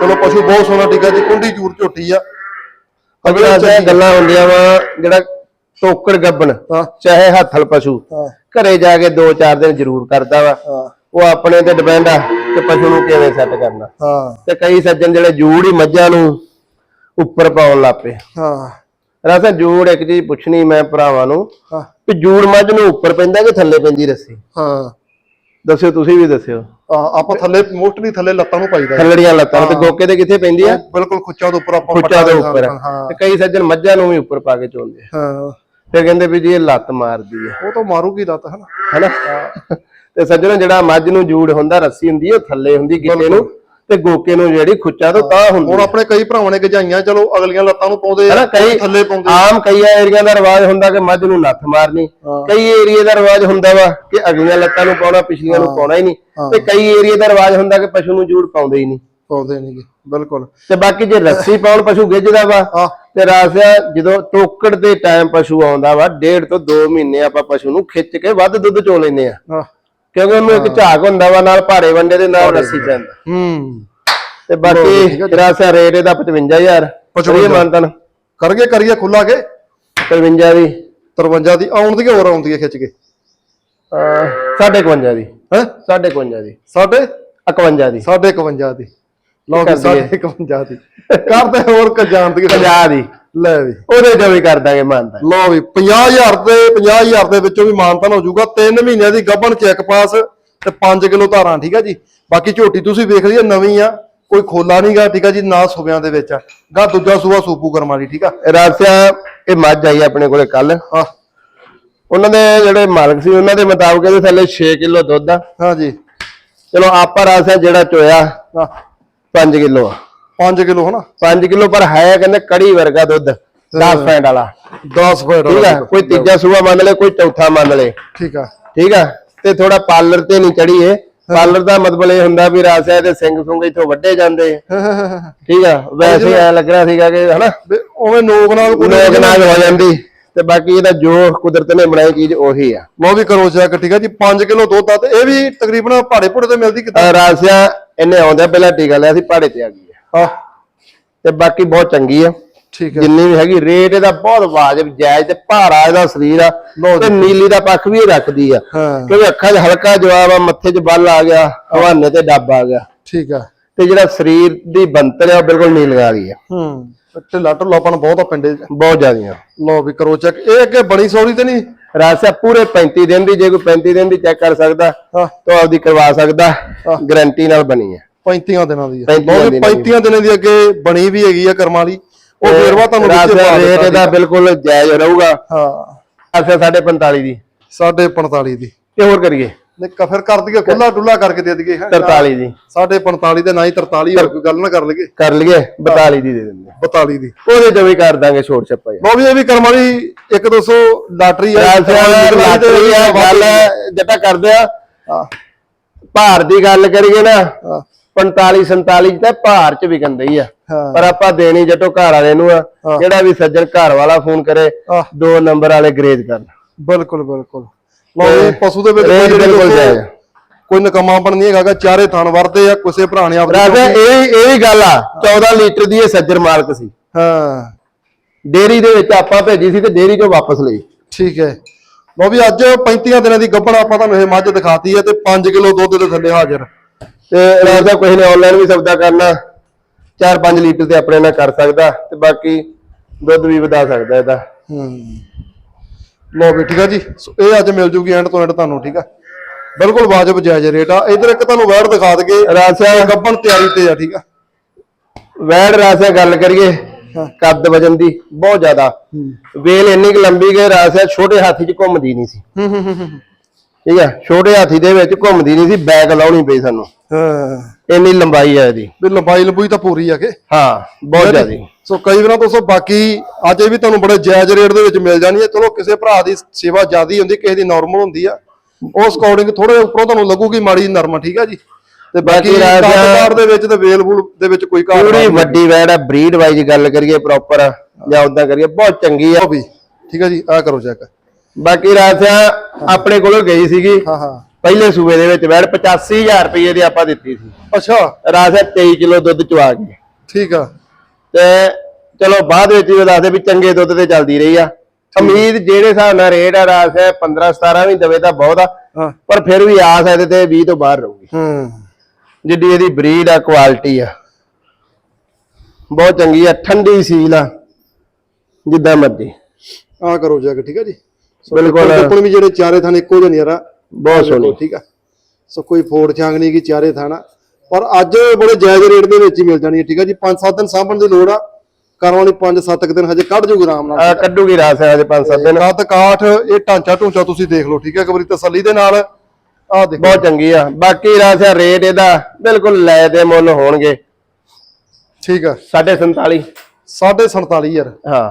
ਚਲੋ ਪਸ਼ੂ ਬਹੁਤ ਸੋਹਣਾ ਟਿਕਾ ਜੀ ਕੁੰਡੀ ਚੂਰ ਝੋਟੀ ਆ। ਅਗਲਾ ਗੱਲਾਂ ਹੁੰਦੀਆਂ ਵਾ ਜਿਹੜਾ ਟੋਕੜ ਗੱਬਣ ਚਾਹੇ ਹੱਥਲ ਪਸ਼ੂ ਘਰੇ ਜਾ ਕੇ 2-4 ਦਿਨ ਜ਼ਰੂਰ ਕਰਦਾ ਵਾ। ਉਹ ਆਪਣੇ ਤੇ ਡਿਪੈਂਡ ਆ ਕਿ ਪਸ਼ੂ ਨੂੰ ਕਿਵੇਂ ਸੈੱਟ ਕਰਨਾ। ਹਾਂ। ਤੇ ਕਈ ਸੱਜਣ ਜਿਹੜੇ ਜੂੜ ਹੀ ਮੱਝਾਂ ਨੂੰ ਉੱਪਰ ਪਾਉਣ ਲੱਪੇ ਹਾਂ। ਰਾਸਾ ਜੂੜ ਇੱਕ ਚੀਜ਼ ਪੁੱਛਣੀ ਮੈਂ ਭਰਾਵਾਂ ਨੂੰ ਕਿ ਜੂੜ ਮੱਝ ਨੂੰ ਉੱਪਰ ਪੈਂਦਾ ਕਿ ਥੱਲੇ ਪੈਂਦੀ ਰੱਸੀ? ਹਾਂ। ਦੱਸਿਓ ਤੁਸੀਂ ਵੀ ਦੱਸਿਓ। ਆਪਾਂ ਥੱਲੇ ਮੋਸਟਲੀ ਥੱਲੇ ਲੱਤਾਂ ਨੂੰ ਪਾਈਦਾ। ਥੱਲੜੀਆਂ ਲੱਤਾਂ ਤੇ ਗੋਕੇ ਦੇ ਕਿੱਥੇ ਪੈਂਦੀ ਆ ਬਿਲਕੁਲ ਖੁੱਚਾਂ ਦੇ ਉੱਪਰ ਆਪਾਂ ਪੁੱਛਾ ਦੇ ਉੱਪਰ। ਤੇ ਕਈ ਸੱਜਣ ਮੱਝਾਂ ਨੂੰ ਵੀ ਉੱਪਰ ਪਾ ਕੇ ਚੋਂਦੇ ਆ। ਹਾਂ। ਫਿਰ ਕਹਿੰਦੇ ਵੀ ਜੀ ਇਹ ਲੱਤ ਮਾਰਦੀ ਆ ਉਹ ਤਾਂ ਮਾਰੂਗੀ ਲੱਤ ਹਨਾ? ਹੈਨਾ? ਤੇ ਸੱਜਣੋ ਜਿਹੜਾ ਮੱਝ ਨੂੰ ਜੂੜ ਹੁੰਦਾ ਰੱਸੀ ਹੁੰਦੀ ਉਹ ਥੱਲੇ ਹੁੰਦੀ ਗਿੱਟੇ ਨੂੰ ਤੇ ਗੋਕੇ ਨੂੰ ਜਿਹੜੀ ਖੁੱਚਾ ਤੋਂ ਤਾਂ ਹੁੰਦੀ ਹੁਣ ਆਪਣੇ ਕਈ ਭਰਾਵਾਂ ਨੇ ਗਜਾਈਆਂ ਚਲੋ ਅਗਲੀਆਂ ਲੱਤਾਂ ਨੂੰ ਪਾਉਂਦੇ ਹੈਨਾ ਆ ਕਈ ਥੱਲੇ ਪਾਉਂਦੇ ਆਮ ਕਈ ਏਰੀਆ ਦਾ ਰਿਵਾਜ ਹੁੰਦਾ ਕਿ ਮੱਝ ਨੂੰ ਨੱਥ ਮਾਰਨੀ। ਹਾਂ। ਕਈ ਏਰੀਆ ਦਾ ਰਿਵਾਜ ਹੁੰਦਾ ਵਾ ਕਿ ਅਗਲੀਆਂ ਲੱਤਾਂ ਨੂੰ ਪਾਉਣਾ ਪਿਛਲੀਆਂ ਨੂੰ ਪਾਉਣਾ ਹੀ ਨਹੀਂ। ਹਾਂ। ਤੇ ਕਈ ਏਰੀਆ ਦਾ ਰਿਵਾਜ ਹੁੰਦਾ ਕਿ ਪਸ਼ੂ ਨੂੰ ਜੂੜ ਪਾਉਂਦੇ ਹੀ ਨਹੀਂ। ਪਾਉਂਦੇ ਨਹੀਂਗੇ ਬਿਲਕੁਲ। ਤੇ ਬਾਕੀ ਜੇ ਰੱਸੀ ਪਾਉਣ ਪਸ਼ੂ ਗਿੱਜਦਾ ਵਾ ਤੇ ਰਾਸਿਆ ਜਦੋਂ ਟੋਕੜ ਦੇ ਟਾਈਮ ਪਸ਼ੂ ਆਉਂਦਾ ਵਾ ਡੇਢ ਤੋਂ 2 ਮਹੀਨੇ ਆਪਾਂ ਪਸ਼ੂ ਨੂੰ ਖਿੱਚ ਕੇ ਵੱਧ ਦੁੱਧ ਚੋ ਲੈਂਦੇ ਆ। ਕਿਉਂਕਿ ਉਹਨੂੰ ਇੱਕ ਝਾਕ ਹੁੰਦਾ ਵਾ ਨਾਲ ਭਾਰੇ ਵੰਡੇ ਦੇ ਨਾਲ ਰੱਸੀ ਪੈਂਦਾ ਹੂੰ। ਤੇ ਬਾਕੀ ਰਾਸਿਆ ਰੇਟ ਇਹਦਾ 55000 55 ਮੰਤਨ ਕਰਗੇ ਕਰੀਏ ਖੁੱਲਾ ਕੇ। 55 ਦੀ 53 ਦੀ ਆਉਣ ਦੀ ਹੋਰ ਆਉਂਦੀ ਹੈ ਖਿੱਚ ਕੇ? ਸਾਢੇ 51 ਦੀ। ਹੈ? ਸਾਢੇ 51 ਦੀ। ਸਾਡੇ 51 ਦੀ। ਸਾਢੇ 51 ਦੀ। ਵੀ ਦਈਏ। ਸਾਢੇ 51 ਦੀ। ਕਰਦੇ ਹੋਰ ਕ ਜਾਣਦੀ 50 ਦੀ। ਲੈ ਵੀ। ਉਹਦੇ ਚੋਂ ਵੀ ਕਰ ਦਾਂਗੇ ਮਾਨਤਾ ਲਓ ਵੀ 50000 ਤੇ 50000 ਦੇ ਵਿੱਚੋਂ ਵੀ ਮਾਨਤਨ ਹੋ ਜਾਊਗਾ। 3 ਮਹੀਨਿਆਂ ਦੀ ਗੱਭਣ ਚੈੱਕ ਪਾਸ ਤੇ 5 ਕਿਲੋ ਧਾਰਾਂ ਠੀਕ ਆ ਜੀ? ਬਾਕੀ ਝੋਟੀ ਤੁਸੀਂ ਵੇਖ ਲਈ ਨਵੀਂ ਆ। ਕੋਈ ਖੋਲਾ ਨਹੀਂਗਾ ਠੀਕ ਆ ਜੀ? ਨਾ ਸੁਬਿਆਂ ਦੇ ਵਿੱਚ ਆ। ਗਾ ਦੂਜਾ ਸੂਆ ਸੂਪੂ ਕਰਮਾ ਦੀ ਠੀਕ ਆ? ਰਾਸਿਆ ਇਹ ਮੱਝ ਆਈ ਆਪਣੇ ਕੋਲੇ ਕੱਲ ਹਾਂ। ਉਹਨਾਂ ਦੇ ਜਿਹੜੇ ਮਾਲਕ ਸੀ ਉਹਨਾਂ ਦੇ ਮੁਤਾਬਕ ਇਹਦੇ ਥੱਲੇ 6 ਕਿਲੋ ਦੁੱਧ ਆ। ਹਾਂ ਜੀ। ਚਲੋ ਆਪਾਂ ਰਾਸਿਆ ਜਿਹੜਾ ਚੋਇਆ ਹਾਂ। 5 ਕਿਲੋ। ਆ 5 ਕਿਲੋ ਹਨਾ? 5 ਕਿਲੋ ਪਰ ਹੈ ਕਹਿੰਦੇ ਕੜੀ ਵਰਗਾ ਦੁੱਧ 10 ਫੈਂਡ ਵਾਲਾ। 10 ਫੁੱਟ ਠੀਕ ਆ? ਕੋਈ ਤੀਜਾ ਸੂਆ ਮੰਨ ਲੈ ਕੋਈ ਚੌਥਾ ਮੰਨ ਲੈ। ਠੀਕ ਆ। ਠੀਕ ਆ? ਤੇ ਥੋੜਾ ਪਾਰਲਰ ਤੇ ਨਹੀਂ ਚੜੀ ਏ ਪਾਰਲਰ ਦਾ ਮਤਲਬ ਇਹ ਹੁੰਦਾ ਵੀ ਰਾਸਿਆ ਦੇ ਸਿੰਘ ਸੁੰਗ ਇਥੋਂ ਵੱਡੇ ਜਾਂਦੇ। ਠੀਕ ਆ? ਵੈਸੇ ਐ ਲੱਗ ਰਿਹਾ ਸੀਗਾ ਕਿ ਹਨਾ? ਉਵੇਂ ਨੋਕ ਨਾਲ ਲੋਕ ਨਾਲ ਹੋ ਜਾਂਦੀ। ਤੇ ਬਾਕੀ ਇਹਦਾ ਜੋ ਕੁਦਰਤ ਨੇ ਬਣਾਈ ਚੀਜ਼ ਉਹੀ ਆ। ਲਓ ਵੀ ਕਰੋ ਚੈੱਕ ਠੀਕ ਆ ਜੀ? 5 ਕਿਲੋ ਦੁੱਧ ਆ ਤੇ ਇਹ ਵੀ ਤਕਰੀਬਨ ਪਹਾੜੇ ਭੁੜੇ ਤੇ ਮਿਲਦੀ ਕਿਤਾ ਰਾਸਿਆ ਇਹਨੇ ਆਉਂਦਾ ਪਹਿਲਾਂ ਟੀਕਾ ਲਿਆ ਸੀ ਪਹਾੜੇ ਤੇ ਆ ਗਈ ਆ ਹਾਂ। ਤੇ ਬਾਕੀ ਬਹੁਤ ਚੰਗੀ ਆ ਠੀਕ ਹੈ। ਜਿੰਨੀ ਵੀ ਹੈਗੀ ਰੇਟ ਇਹਦਾ ਬਹੁਤ ਵਾਜਬ ਜਾਇਜ਼ ਤੇ ਭਾਰਾ ਇਹਦਾ ਸਰੀਰ ਆ। ਤੇ ਨੀਲੀ ਦਾ ਪੱਖ ਵੀ ਇਹ ਰੱਖਦੀ ਆ। ਕਿਉਂਕਿ ਅੱਖਾਂ 'ਚ ਹਲਕਾ ਜਵਾਬ ਆ ਮੱਥੇ 'ਚ ਬੱਲ ਆ ਗਿਆ ਹਵਾਨੇ ਤੇ ਡੱਬ ਆ ਗਿਆ। ਠੀਕ ਆ। ਤੇ ਜਿਹੜਾ ਸਰੀਰ ਦੀ ਬਣਤਰ ਆ ਉਹ ਬਿਲਕੁਲ ਨੀਲ ਗਾਰੀ ਆ। ਹੂੰ। ਢਿੱਲਾ ਢੁੱਲਾ ਆਪਾਂ ਨੂੰ ਬਹੁਤ ਆ ਪਿੰਡੇ 'ਚ। ਬਹੁਤ ਜ਼ਿਆਦੀਆਂ। ਲਓ ਵੀ ਕਰੋ ਚੈੱਕ। ਇਹ ਅੱਗੇ ਬਣੀ ਸੌਰੀ ਤੇ ਨਹੀਂ? ਰਾਸਿਆ ਪੂਰੇ 35 ਦਿਨ ਦੀ ਜੇ ਕੋਈ 35 ਦਿਨ ਦੀ ਚੈੱਕ ਕਰ ਸਕਦਾ ਹਾਂ। ਤਾਂ ਆਪਦੀ ਕਰਵਾ ਸਕਦਾ ਗਾਰੰਟੀ ਨਾਲ ਬਣੀ ਹੈ। 35 ਦਿਨਾਂ ਦੀ ਆ 35 ਲਓ ਵੀ ਦਿਨਾਂ ਦੀ। 35 ਦਿਨਾਂ ਦੀ ਅੱਗੇ ਬਣੀ ਵੀ ਹੈਗੀ ਆ ਕਰਮਾਂ ਵਾਲੀ ਉਹ ਫੇਰਵਾ ਤੁਹਾਨੂੰ ਵਿੱਚੇ ਰੇਟ ਇਹਦਾ ਬਿਲਕੁਲ ਜਾਇਜ਼ ਰਹੂਗਾ। ਹਾਂ। ਰਾਸਿਆ 45 ਦੀ। ਸਾਢੇ 45 ਦੀ। ਤੇ ਹੋਰ ਕਰੀਏ। ਨੇ ਕਫਰ ਕਰ ਦਈਏ ਖੁੱਲਾ ਡੁੱਲਾ ਕਰਕੇ ਦੇ ਦਈਏ 43 ਦੀ। ਸਾਢੇ 45 ਤੇ ਨਾ ਹੀ 43 ਹੋਰ ਕੋਈ ਗੱਲ ਨਾ ਕਰ ਲਈਏ। ਕਰ ਲਈਏ 42 ਦੀ ਦੇ ਦਿੰਦੇ 42 ਦੀ। ਉਹਦੇ ਚ ਵੀ ਕਰ ਦਾਂਗੇ ਛੋਟ ਛੱਪਾ ਲਓ ਵੀ ਇਹ ਵੀ ਕਰਮ ਵਾਲੀ 1 200 ਲਾਟਰੀ ਆ। ਲਾਟਰੀ ਆ ਗੱਲ ਜੱਟਾ ਕਰਦੇ ਆ। ਭਾਰ ਦੀ ਗੱਲ ਕਰੀਏ ਨਾ ਹਾਂ। 45 47 ਤੇ ਭਾਰ ਚ ਵਿਕਣ ਹੀ ਆ। ਪਰ ਆਪਾਂ ਦੇਣੀ ਜੱਟੋ ਘਰ ਵਾਲੇ ਨੂੰ ਆ। ਜਿਹੜਾ ਵੀ ਸੱਜਣ ਘਰ ਵਾਲਾ ਫੋਨ ਕਰੇ ਦੋ ਨੰਬਰ ਵਾਲੇ ਗਰੇਜ ਕਰਨ। ਬਿਲਕੁਲ ਬਿਲਕੁਲ। ਲਓ ਇਹ ਪਸ਼ੂ ਦੇ ਵਿੱਚ ਰੇਟ ਕੋਈ ਜਿਹੜੀ ਬਿਲਕੁਲ ਦੋਸਤੋ ਜਾਇਜ਼ ਆ। ਕੋਈ ਨਕਮਾਪਣ ਨਹੀਂ ਹੈਗਾ ਗਾ, ਚਾਰੇ ਥਣ ਵਰਤੇ ਆ ਕਿਸੇ ਭਰਾ ਨੇ ਆਪਣੀ ਰਾਜਾ ਇਹ ਇਹ ਵੀ ਗੱਲ ਆ 14 ਲੀਟਰ ਦੀ ਇਹ ਸੱਜਰ ਮਾਲਕ ਸੀ। ਹਾਂ। ਡੇਰੀ ਦੇ ਵਿੱਚ ਆਪਾਂ ਭੇਜੀ ਸੀ ਤੇ ਡੇਰੀ ਚੋਂ ਵਾਪਸ ਲਈ। ਠੀਕ ਹੈ। ਲਓ ਵੀ ਅੱਜ 35 ਦਿਨਾਂ ਦੀ ਗੱਭਣ ਆਪਾਂ ਤੁਹਾਨੂੰ ਇਹ ਮੱਝ ਦਿਖਾਤੀ ਹੈ ਤੇ 5 ਕਿਲੋ ਦੁੱਧ ਦੇ ਥੱਲੇ ਹਾਜ਼ਰ। ਤੇ ਰਾਜਾ ਕੋਈ ਨੇ ਆਨਲਾਈਨ ਵੀ ਸੌਦਾ ਕਰਨਾ। 4-5 ਲੀਟਰ ਤੇ ਆਪਣੇ ਨਾਲ ਕਰ ਸਕਦਾ ਤੇ ਬਾਕੀ ਦੁੱਧ ਵੀ ਵਧਾ ਸਕਦਾ ਇਹਦਾ। ਹੂੰ। ਲਓ ਵੀ ਠੀਕ ਆ ਜੀ। ਸੋ ਇਹ ਅੱਜ ਮਿਲ ਜੂਗੀ ਐਂਡ ਤੋਂ ਐਂਡ ਤੁਹਾਨੂੰ ਠੀਕ ਆ। ਬਿਲਕੁਲ ਵਾਜਬ ਜਾਇਜ਼ ਰੇਟ ਆ। ਇਧਰ ਇੱਕ ਤੁਹਾਨੂੰ ਵੈੜ ਦਿਖਾ ਦਗੇ ਰਾਜਾ। ਗੱਭਣ ਤਿਆਰੀ ਤੇ ਆ ਠੀਕ ਆ। ਵੈੜ ਰਾਜਾ ਗੱਲ ਕਰੀਏ। ਕੱਦ ਵਜਨ ਦੀ ਬਹੁਤ ਜ਼ਿਆਦਾ। ਵੇਲ ਇੰਨੀ ਕੁ ਲੰਬੀ ਕਿ ਰਾਜਾ ਛੋਟੇ ਹਾਥੀ 'ਚ ਘੁੰਮਦੀ ਨਹੀਂ ਸੀ। ਠੀਕ ਹੈ ਛੋਟੇ ਹਾਥੀ ਦੇ ਵਿੱਚ ਘੁੰਮਦੀ ਨਹੀਂ ਸੀ ਬੈਕ ਲਾਉਣੀ ਪਈ ਸਾਨੂੰ। ਹਾਂ। ਇੰਨੀ ਲੰਬਾਈ ਹੈ ਇਹਦੀ। ਵੀ ਲੰਬਾਈ ਲੰਬੂਈ ਤਾਂ ਪੂਰੀ ਆ ਕੇ। ਹਾਂ ਬਹੁਤ ਜ਼ਿਆਦੀ। ਸੋ ਕਈ ਵਾਰਾਂ ਦੋਸਤੋ ਬਾਕੀ ਅੱਜ ਇਹ ਵੀ ਤੁਹਾਨੂੰ ਬੜੇ ਜਾਇਜ਼ ਰੇਟ ਦੇ ਵਿੱਚ ਮਿਲ ਜਾਣੀ ਹੈ। ਚਲੋ ਕਿਸੇ ਭਰਾ ਦੀ ਸੇਵਾ ਜ਼ਿਆਦੀ ਹੁੰਦੀ ਕਿਸੇ ਦੀ ਨਾਰਮਲ ਹੁੰਦੀ ਆ। ਉਸ ਅਕੋਰਡਿੰਗ ਥੋੜੇ ਉੱਪਰੋਂ ਤੁਹਾਨੂੰ ਲੱਗੂਗੀ ਮਾੜੀ ਨਰਮ ਠੀਕ ਆ ਜੀ? ਤੇ ਬਾਕੀ ਕਾਰੋਬਾਰ ਦੇ ਵਿੱਚ ਤੇ ਵੇਲ ਵੂਲ ਦੇ ਵਿੱਚ ਕੋਈ ਘਾਟ ਪੂਰੀ ਨਹੀਂ। ਵੱਡੀ ਵੈੜ ਹੈ ਬਰੀਡ ਵਾਈਜ਼ ਗੱਲ ਕਰੀਏ ਪ੍ਰੋਪਰ ਜਾਂ ਉਦਾਂ ਕਰੀਏ ਬਹੁਤ ਚੰਗੀ ਆ। ਉਹ ਵੀ ਠੀਕ ਆ ਜੀ ਆ ਕਰੋ ਚੈੱਕ ਬਾਕੀ ਰਾਜਾ ਆਪਣੇ ਕੋਲੋਂ ਗਈ ਸੀਗੀ। ਹਾਂ ਹਾਂ। ਪਹਿਲੇ ਸੂਬੇ ਦੇ ਵਿੱਚ ਵੈੜ 85000 ਰੁਪਏ ਦੀ ਆਪਾਂ ਦਿੱਤੀ ਸੀ। ਅੱਛਾ। ਰਾਜਾ 23 ਕਿਲੋ ਦੁੱਧ ਚਵਾ ਗਈ ਠੀਕ ਆ। ਤੇ ਚਲੋ ਬਾਅਦ ਵਿੱਚ ਵੀ ਦੱਸਦੇ ਵੀ ਚੰਗੇ ਦੁੱਧ ਤੇ ਚੱਲਦੀ ਰਹੀ ਆ। ਉਮੀਦ ਜਿਹੜੇ ਹਿਸਾਬ ਨਾਲ ਰੇਟ ਆ ਰਾਜਾ 15 17 ਵੀ ਦਵੇ ਤਾਂ ਬਹੁਤ ਆ। ਹਾਂ। ਪਰ ਫਿਰ ਵੀ ਆਸ ਹੈ ਤੇ 20 ਤੋਂ ਬਾਹਰ ਰਹੂਗੀ। ਹੂੰ। ਜਿੱਡੀ ਇਹਦੀ ਬਰੀਡ ਆ ਕੁਆਲਿਟੀ ਆ। ਬਹੁਤ ਚੰਗੀ ਆ ਠੰਡੀ ਸੀਲ ਆ ਜਿੱਦਾਂ ਮਰਜ਼ੀ। ਆ ਕਰੋ ਚੈੱਕ ਠੀਕ ਆ ਜੀ? ਬਿਲਕੁਲ। ਉੱਪਰ ਵੀ ਜਿਹੜੇ ਚਾਰੇ ਥਾਂ ਇੱਕੋ ਜਿਹੇ ਨਹੀਂ ਯਾਰਾ। ਬਹੁਤ ਸੋਹਣੀ। ਠੀਕ ਆ। ਸੋ ਕੋਈ ਫੋੜ ਛਾਂਗ ਨਹੀਂ ਕੀ ਚਾਰੇ ਥਾਣਾ। ਪਰ ਅੱਜ ਬੜੇ ਜਾਇਜ਼ ਰੇਟ ਦੇ ਵਿੱਚ ਹੀ ਮਿਲ ਜਾਣੀ ਹੈ ਠੀਕ ਆ ਜੀ। 5-7 ਦਿਨ ਸਾਂਭਣ ਦੀ ਲੋੜ ਆ। ਕਰਨ ਵਾਲੀ 5-7 ਦਿਨ ਹਜੇ ਕੱਢ ਜੂਗੀ ਆਰਾਮ ਨਾਲ। ਕੱਢੂਗੀ ਰਾਸ ਹੈ ਅਜੇ 5-7 ਦਿਨ। ਕੱਦ ਕਾਠ ਇਹ ਢਾਂਚਾ ਢੂੰਚਾ ਤੁਸੀਂ ਦੇਖ ਲਓ ਠੀਕ ਹੈ। ਇੱਕ ਵਾਰੀ ਤਸੱਲੀ ਦੇ ਨਾਲ ਆ ਦੇਖੋ। ਬਹੁਤ ਚੰਗੀ ਆ। ਬਾਕੀ ਰਾਸ ਹੈ ਰੇਟ ਇਹਦਾ ਬਿਲਕੁਲ ਲੈ ਦੇ ਮੁੱਲ ਹੋਣਗੇ। ਠੀਕ ਆ। 47.5 47 ਯਾਰ। ਹਾਂ।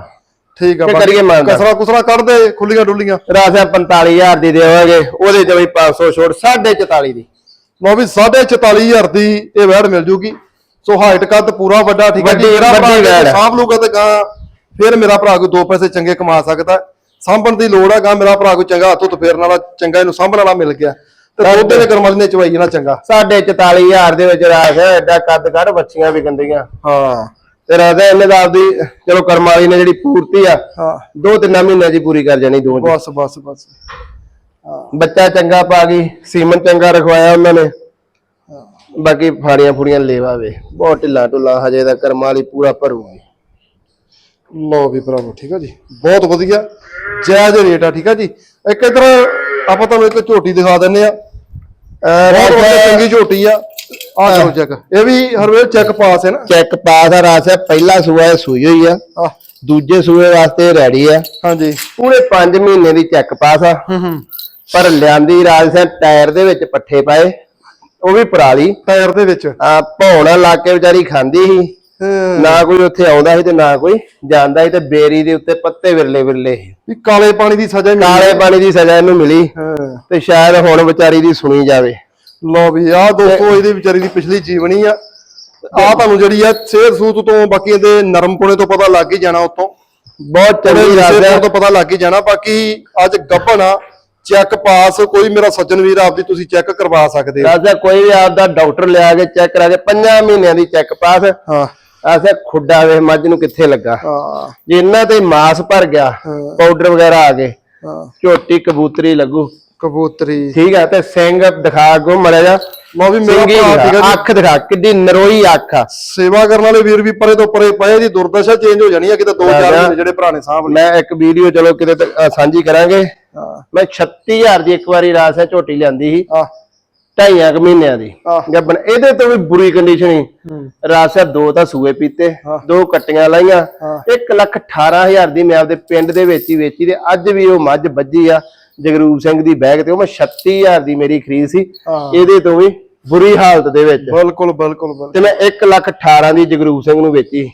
ਠੀਕ ਆ ਕੀ ਕਰੀਏ? ਕਸਰਾ ਕੁਸਰਾ ਕੱਢ ਦੇ ਖੁੱਲੀਆਂ ਡੁੱਲੀਆਂ। ਰਾਸ ਹੈ 45000 ਦੀ ਦੇਵਾਂਗੇ ਉਹਦੇ ਚ ਵੀ 500 ਛੋਟ 44.5 ਦੀ। ਲਓ ਵੀ 44000 ਦੀ ਇਹ ਵੈੜ ਮਿਲ ਜੂਗੀ। ਸੋ ਹਾਈਟ ਕੱਦ ਪੂਰਾ ਵੱਡਾ ਠੀਕ ਹੈ ਜੀ। ਮੇਰਾ ਭਰਾ। ਸਾਂਭ ਲੂਗਾ ਤੇ ਗਾਂ ਫਿਰ ਮੇਰਾ ਭਰਾ ਕੋਈ ਦੋ ਪੈਸੇ ਚੰਗੇ ਕਮਾ ਸਕਦਾ। ਸਾਂਭਣ ਦੀ ਲੋੜ ਹੈ ਗਾਂ ਮੇਰਾ ਭਰਾ ਕੋਈ ਚੰਗਾ ਹੱਥੋਂ ਫੇਰਨ ਵਾਲਾ ਚੰਗਾ ਇਹਨੂੰ ਸਾਂਭਣ ਵਾਲਾ ਮਿਲ ਗਿਆ। ਤੇ ਦੁੱਧ ਦੇ ਕਰਮਾਲੀ ਨੇ ਚਵਾਈ ਜਣਾ ਚੰਗਾ। 44000 ਦੇ ਵਿੱਚ ਰਾਸ ਹੈ ਐਡਾ ਕੱਦ ਕੱਢ ਬੱਚੀਆਂ ਵੀ ਗੰਦੀਆਂ। ਹਾਂ। ਤੇ ਹੈ ਇਹਨੇ ਦਾ ਆਪਦੀ ਚਲੋ ਕਰਮ ਵਾਲੀ ਨੇ ਜਿਹੜੀ ਪੂਰਤੀ ਆ ਹਾਂ। ਦੋ ਤਿੰਨ ਮਹੀਨਿਆਂ ਦੀ ਪੂਰੀ ਕਰ ਜਾਣੀ ਦੋ। ਬਸ ਬਸ ਬਸ। ਬੱਚਾ ਚੰਗਾ ਪਾ ਗਈ ਸੀਮਨ ਚੰਗਾ ਰਖਵਾਇਆ ਉਹਨਾਂ ਨੇ। ਬਾਕੀ ਫਾੜੀਆਂ ਫੁੜੀਆਂ ਲੇਵਾ ਵੇ। ਬਹੁਤ ਢਿੱਲਾ ਢੁੱਲਾ ਹਜੇ ਦਾ ਕਰਮ ਵਾਲੀ ਪੂਰਾ ਭਰੂਗੀ। ਲਓ ਵੀ ਭਰਾਵੋ ਠੀਕ ਹੈ ਜੀ? ਬਹੁਤ ਵਧੀਆ। ਜਾਇਜ਼ ਰੇਟ ਆ ਠੀਕ ਹੈ ਜੀ? ਇੱਕ ਇਧਰ ਆਪਾਂ ਤੁਹਾਨੂੰ ਇੱਕ ਝੋਟੀ ਦਿਖਾ ਦਿੰਨੇ ਆ। ਬਹੁਤ ਵਧੀਆ। ਚੰਗੀ ਝੋਟੀ ਆ। ਆ ਕਰੋ ਚੈੱਕ ਇਹ ਵੀ ਹਰਵੇਲ ਚੈੱਕ ਪਾਸ ਹੈ ਨਾ? ਚੈੱਕ ਪਾਸ ਆ ਰਾਸ ਹੈ। ਪਹਿਲਾ ਸੂਆ ਸੂਈ ਹੋਈ ਆ। ਆ। ਦੂਜੇ ਸੂਏ ਵਾਸਤੇ ਰੈਡੀ ਆ। ਹਾਂਜੀ। ਪੂਰੇ 5 ਮਹੀਨੇ ਦੀ ਚੈੱਕ ਪਾਸ ਆ। ਹੂੰ ਹੂੰ। ਪਰ ਲਿਆਂਦੀ ਰਾਜ ਸਿੰਘ ਟਾਇਰ ਦੇ ਵਿੱਚ ਪੱਠੇ ਪਾਏ ਉਹ ਵੀ ਪਰਾਲੀ ਟਾਇਰ ਦੇ ਵਿੱਚ? ਆ ਭੌਣਾ ਲਾ ਕੇ ਵਿਚਾਰੀ ਖਾਂਦੀ ਸੀ। ਨਾ ਕੋਈ ਉੱਥੇ ਆਉਂਦਾ ਸੀ ਤੇ ਨਾ ਕੋਈ ਜਾਂਦਾ ਸੀ ਤੇ ਬੇਰੀ ਦੇ ਉੱਤੇ ਪੱਤੇ ਵਿਰਲੇ ਵਿਰਲੇ ਵੀ ਕਾਲੇ ਪਾਣੀ ਦੀ ਸਜ਼ਾ ਮਿਲੀ। ਕਾਲੇ ਪਾਣੀ ਦੀ ਸਜ਼ਾ ਇਹਨੂੰ ਮਿਲੀ ਤੇ ਸ਼ਾਇਦ ਹੁਣ ਵਿਚਾਰੀ ਦੀ ਸੁਣੀ ਜਾਵੇ। ਲੋ ਵੀ ਆ ਦੋਸਤੋ ਇਹਦੀ ਵਿਚਾਰੀ ਦੀ ਪਿਛਲੀ ਜੀਵਨੀ ਆ। ਆ ਤੁਹਾਨੂੰ ਜਿਹੜੀ ਆ ਸਿਹਤ ਸੂਤ ਤੋਂ ਬਾਕੀ ਇਹਦੇ ਨਰਮ ਪੁਣੇ ਤੋਂ ਪਤਾ ਲੱਗ ਹੀ ਜਾਣਾ ਉਤੋਂ ਬਹੁਤ ਚੰਗੀ ਹੈ। ਤੋਂ ਪਤਾ ਲੱਗ ਹੀ ਜਾਣਾ ਬਾਕੀ ਅੱਜ ਗੱਭਣ ਆ। ਚੈੱਕ ਪਾਸ ਕੋਈ ਮੇਰਾ ਸੱਜਣ ਵੀਰ ਆਪਦੀ ਤੁਸੀਂ ਚੈੱਕ ਕਰਵਾ ਸਕਦੇ ਹੋ। ਰਾਜਾ ਕੋਈ ਵੀ ਆਪਦਾ ਡਾਕਟਰ ਲਿਆ ਕੇ ਚੈੱਕ ਕਰਾ ਕੇ ਪੰਜਾਂ ਮਹੀਨਿਆਂ ਦੀ ਚੈੱਕ ਪਾਸ। ਹਾਂ। ਐਸੇ ਖੁੱਡਾ ਵੇ ਮੱਝ ਨੂੰ ਕਿੱਥੇ ਲੱਗਾ? ਹਾਂ। ਜੇ ਇਹਨਾਂ ਤੇ ਮਾਸ ਭਰ ਗਿਆ ਪਾਊਡਰ ਵਗੈਰਾ ਆ ਗਏ ਹਾਂ। ਝੋਟੀ ਕਬੂਤਰੀ ਲੱਗੂ। ਕਬੂਤਰੀ। ਠੀਕ ਹੈ ਤੇ ਸਿੰਘ ਦਿਖਾ ਗੋ ਮੜਿਆ ਜਾ। ਲਓ ਵੀ ਮੇਰਾ ਭਰਾ ਠੀਕ ਜੀ। ਅੱਖ ਦਿਖਾ ਕਿੱਡੀ ਨਰੋਈ ਅੱਖ ਆ। ਸੇਵਾ ਕਰਨ ਵਾਲੇ ਵੀਰ ਵੀ ਪਰੇ ਤੋਂ ਪਰੇ ਪਏ ਜੀ ਦੁਰਦਸ਼ਾ ਚੇਂਜ ਹੋ ਜਾਣੀ ਆ ਕਿਤੇ ਦੋ ਚਾਰ ਜਿਹੜੇ ਭਰਾ ਨੇ ਮੈਂ ਇੱਕ ਵੀਡੀਓ ਚਲੋ ਕਿਤੇ ਸਾਂਝੀ ਕਰਾਂਗੇ। ਹਾਂ ਮੈਂ 36000 ਦੀ ਇੱਕ ਵਾਰੀ ਰਾਸ ਹੈ ਝੋਟੀ ਲਿਆਂਦੀ ਸੀ। ਆ ਢਾਈਆਂ ਕੁ ਮਹੀਨਿਆਂ ਦੀ। ਆਹ। ਗੱਬਨ ਇਹਦੇ ਤੋਂ ਵੀ ਬੁਰੀ ਕੰਡੀਸ਼ਨ ਹੀ। ਰਾਸ ਹੈ ਦੋ ਤਾਂ ਸੂਏ ਪੀਤੇ ਦੋ ਕੱਟੀਆਂ ਲਾਈਆਂ। ਹਾਂ। 1 ਲੱਖ 18000 ਦੀ ਮੈਂ ਆਪਦੇ ਪਿੰਡ ਦੇ ਵਿੱਚ ਹੀ ਵੇਚੀ ਤੇ ਅੱਜ ਵੀ ਉਹ ਮੱਝ ਵੱਜੀ ਆ ਜਗਰੂਪ ਸਿੰਘ ਦੀ ਬੈਗ ਤੇ। ਉਹ ਮੈਂ 36000 ਦੀ ਮੇਰੀ ਖਰੀਦ ਸੀ। ਇਹਦੇ ਤੋਂ ਵੀ ਬੁਰੀ ਹਾਲਤ ਦੇ ਵਿੱਚ। ਬਿਲਕੁਲ ਬਿਲਕੁਲ ਬਿਲਕੁਲ। ਤੇ ਮੈਂ 1 ਲੱਖ 18 ਦੀ ਜਗਰੂਪ ਸਿੰਘ ਨੂੰ ਵੇਚੀ।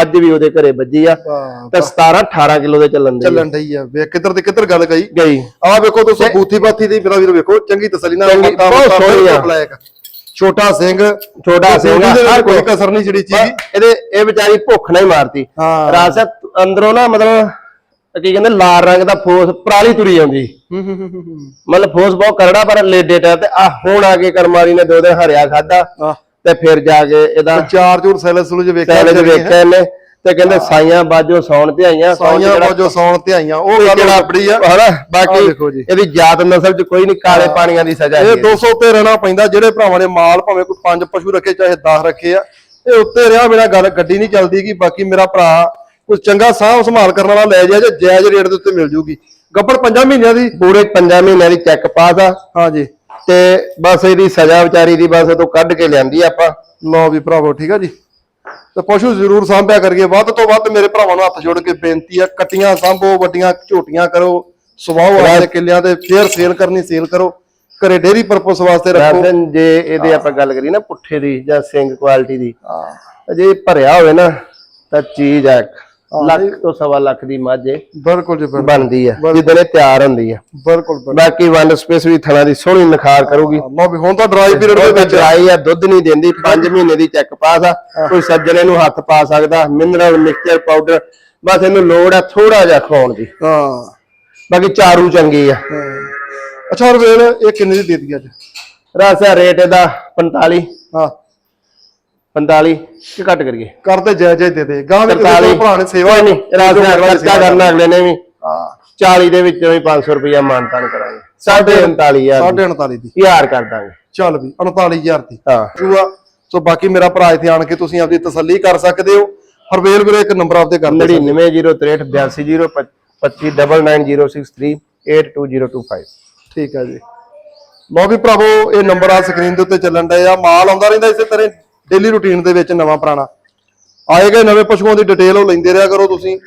ਅੱਜ ਵੀ ਉਹਦੇ ਘਰੇ ਵੱਜੀ ਆ। ਤੇ 17 18 ਕਿਲੋ ਦੇ ਚੱਲਣ ਦੇ। ਚੱਲਣ ਡਈ ਆ। ਵੇ ਕਿੱਧਰ ਤੇ ਕਿੱਧਰ ਗੱਲ ਗਈ? ਗਈ। ਆ ਵੇਖੋ ਦੋਸਤੋ ਬੂਥੀ ਬਾਥੀ ਦੀ ਮੇਰਾ ਵੀਰ ਵੇਖੋ ਚੰਗੀ ਤਸੱਲੀ ਨਾਲ ਬਹੁਤ ਸੋਹਣੀ ਆ। black। ਛੋਟਾ ਸਿੰਘ। ਛੋਟਾ ਸਿੰਘ ਵਿੱਚ ਕੋਈ ਹਰ ਕਸਰ ਨਹੀਂ ਜਿਹੜੀ ਚੀਜ਼ ਇਹਦੇ ਇਹ ਵਿਚਾਰੀ ਭੁੱਖ ਨਹੀਂ ਮਾਰਦੀ ਹਾਂ। ਰਾਸਾ ਅੰਦਰੋਂ ਨਾ ਮਤਲਬ ਕੀ ਕਹਿੰਦੇ ਲਾਲ ਰੰਗ ਦਾ ਫੋਸ ਪਰਾਲੀ ਤੁਰੀ ਹੂੰ ਮਤਲਬ ਫੋਸ ਬਹੁਤ ਕਰੜਾ ਪਰ ਲੇਡੇ ਟਾਇਰ ਤੇ ਆ ਹੁਣ ਆ ਕੇ ਕਰਮਾਰੀ ਨੇ ਦੋ ਦਿਨ ਹਰਿਆ ਖਾਦਾ ਤੇ ਫਿਰ ਜਾ ਕੇ ਇਹਦਾ ਚਾਰ ਚੂਰ ਸੈਲਸ ਸੁਲੂ ਜੇ ਵੇਖਿਆ ਨੇ। ਵੇਖਿਆ ਇਹਨੇ ਤੇ ਕਹਿੰਦੇ ਸਾਈਆਂ ਬਾਜੋ ਸੌਣ ਤੇ ਆਈਆਂ ਸਾਈਆਂ ਬਾਜੋ ਸੌਣ ਤੇ ਆਈਆਂ ਉਹ ਗੱਲ ਆਪੜੀ ਆ ਹਨਾ ਬਾਕੀ ਦੇਖੋ ਜੀ। ਇਹਦੀ ਜਾਤ ਨਸਲ ਚ ਕੋਈ ਨਹੀਂ ਕਾਲੇ ਪਾਣੀਆਂ ਦੀ ਸਜ਼ਾ ਇਹ ਹੈਗੀ ਹੈ। 200 ਤੇ ਰਹਿਣਾ ਪੈਂਦਾ ਜਿਹੜੇ ਭਰਾਵਾਂ ਨੇ ਮਾਲ ਭਾਵੇਂ ਕੋਈ ਪੰਜ ਪਸ਼ੂ ਰੱਖੇ ਚਾਹੇ 10 ਰੱਖੇ ਆ ਇਹ ਉੱਤੇ ਰਿਹਾ ਮੇਰਾ ਗੱਲ ਗੱਡੀ ਨਹੀਂ ਚੱਲਦੀ ਕਿ ਬਾਕੀ ਮੇਰਾ ਭਰਾ ਕੋਈ ਚੰਗਾ ਸਾਂਭ ਸੰਭਾਲ ਕਰਨ ਵਾਲਾ ਲੈ ਜਾ ਜੇ ਜਾਇਜ਼ ਰੇਟ ਦੇ ਉੱਤੇ ਮਿਲ ਜੂਗੀ। ਗੱਪੜ ਪੰਜਾਂ ਮਹੀਨਿਆਂ ਦੀ? ਪੂਰੇ 5 ਮਹੀਨਿਆਂ ਦੀ ਚੈੱਕ ਪਾਸ ਆ। ਹਾਂਜੀ। ਤੇ ਬਸ ਇਹਦੀ ਸਜ਼ਾ ਵਿਚਾਰੀ ਦੀ ਬਸ ਤੋਂ ਕੱਢ ਕੇ ਲਿਆਂਦੀ ਆਪਾਂ। ਲਓ ਵੀ ਭਰਾਵੋ ਠੀਕ ਆ ਜੀ? ਤੇ ਪਸ਼ੂ ਜ਼ਰੂਰ ਸਾਂਭਿਆ ਕਰੀਏ। ਵੱਧ ਤੋਂ ਵੱਧ ਮੇਰੇ ਭਰਾਵਾਂ ਨੂੰ ਹੱਥ ਜੋੜ ਕੇ ਬੇਨਤੀ ਆ ਕੱਟੀਆਂ ਸਾਂਭੋ ਵੱਡੀਆਂ ਝੋਟੀਆਂ ਕਰੋ ਸਵਾਓ ਆਪਣੇ ਕਿੱਲਿਆਂ ਤੇ ਫੇਰ ਸੇਲ ਕਰਨੀ ਸੇਲ ਕਰੋ। ਘਰੇ ਡੇਰੀ ਪਰਪਸ ਵਾਸਤੇ ਰੱਖੋ। ਜੇ ਇਹਦੇ ਆਪਾਂ ਗੱਲ ਕਰੀਏ ਨਾ ਪੁੱਠੇ ਦੀ ਜਾਂ ਸਿੰਘ ਕੁਆਲਿਟੀ ਦੀ। ਹਾਂ। ਜੇ ਭਰਿਆ ਹੋਵੇ ਨਾ ਤਾਂ ਚੀਜ਼ ਆ ਇੱਕ। ਲੱਖ ਤੋਂ ਸਵਾ ਲੱਖ ਦੀ ਮੱਝ ਇਹ ਬਿਲਕੁਲ ਜੀ ਬਿਲਕੁਲ। ਬਣਦੀ ਆ ਜਿੱਦਣ ਇਹ ਤਿਆਰ ਹੁੰਦੀ ਆ। ਬਿਲਕੁਲ ਬਿਲਕੁਲ। ਬਾਕੀ ਵਨ ਸਪੇਸ ਵੀ ਥਣਾ ਦੀ ਸੋਹਣੀ ਨਿਖਾਰ ਕਰੂਗੀ। ਲਓ ਵੀ ਹੁਣ ਤਾਂ ਡਰਾਈ ਪੀਰੀਅਡ ਦੇ ਉਹ ਵਿੱਚ। ਦਰਾਈ ਆ ਦੁੱਧ ਨਹੀਂ ਦਿੰਦੀ 5 ਮਹੀਨੇ ਦੀ ਚੈੱਕ ਪਾਸ ਆ ਕੋਈ ਸੱਜਣੇ ਹੱਥ ਪਾ ਸਕਦਾ ਮਿਨਰਲ ਮਿਕਸਚਰ ਪਾਊਡਰ ਬਸ ਇਹਨੂੰ ਲੋੜ ਆ ਥੋੜਾ ਜਿਹਾ ਖਵਾਉਣ ਦੀ। ਹਾਂ। ਬਾਕੀ ਚਾਰੂ ਚੰਗੀ ਆ। ਅੱਛਾ ਰਵੇਲ ਇਹ ਕਿੰਨੇ ਦੀ ਦੇ ਦਿੱਤੀ ਅੱਜ? ਰਾਸਾ ਰੇਟ ਇਹਦਾ 45 ਹਾਂ। 45 ਕਿ ਘੱਟ ਕਰੀਏ? ਕਰਦੇ ਜੈ ਜੈ ਦੇ ਦੇ। ਗਾਂ ਵੀ ਕਿਸੇ 43 ਕੋਲ ਭਰਾ ਨੇ ਸੇਵਾ ਨਹੀਂ ਰਾਸਾ ਖਰਚਾ ਕਰਨਾ ਅਗਲੇ ਨੇ ਵੀ। ਹਾਂ। 40 ਦੇ ਵਿੱਚੋਂ ਵੀ 500 ਰੁਪਇਆ ਮਾਨਤਾਨ ਕਰਾਂਗੇ। 39000 3.39 ਦੀ। ਹਜ਼ਾਰ ਕਰ ਦਾਂਗੇ। ਚੱਲ ਵੀ 39000 ਦੀ। ਹਾਂ। ਜੂਆ ਸੋ ਬਾਕੀ ਮੇਰਾ ਭਰਾ ਇੱਥੇ ਆਣ ਕੇ ਤੁਸੀਂ ਆਪਦੀ ਤਸੱਲੀ ਕਰ ਸਕਦੇ ਹੋ। ਹਰਵੇਲ ਵੀਰੇ ਇੱਕ ਨੰਬਰ ਆਪਦੇ ਕਰ ਦਿਓ 9903829063822025 ਠੀਕ ਹੈ ਜੀ। ਲਓ ਵੀ ਭਰਾਵੋ ਇਹ ਨੰਬਰ ਆ ਸਕਰੀਨ ਦੇ ਉੱਤੇ ਚੱਲਣ ਡਏ ਆ ਮਾਲ ਆਉਂਦਾ ਰਹਿੰਦਾ ਇਸੇ ਤਰ੍ਹਾਂ ਡੇਲੀ ਰੁਟੀਨ ਦੇ ਵਿੱਚ ਨਵਾਂ ਪੁਰਾਣਾ। ਆਏ ਗਏ ਨਵੇਂ ਪਸ਼ੂਆਂ ਦੀ ਡਿਟੇਲ ਉਹ ਲੈਂਦੇ ਰਿਹਾ ਕਰੋ ਤੁਸੀਂ।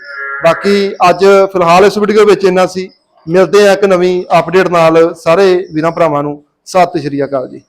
ਬਾਕੀ ਅੱਜ ਫਿਲਹਾਲ ਇਸ ਵੀਡੀਓ ਵਿੱਚ ਇੰਨਾ ਸੀ। ਮਿਲਦੇ ਆ ਇੱਕ ਨਵੀਂ ਅਪਡੇਟ ਨਾਲ ਸਾਰੇ ਵੀਰਾਂ ਭਰਾਵਾਂ ਨੂੰ। ਸਤਿ ਸ਼੍ਰੀ ਅਕਾਲ ਜੀ।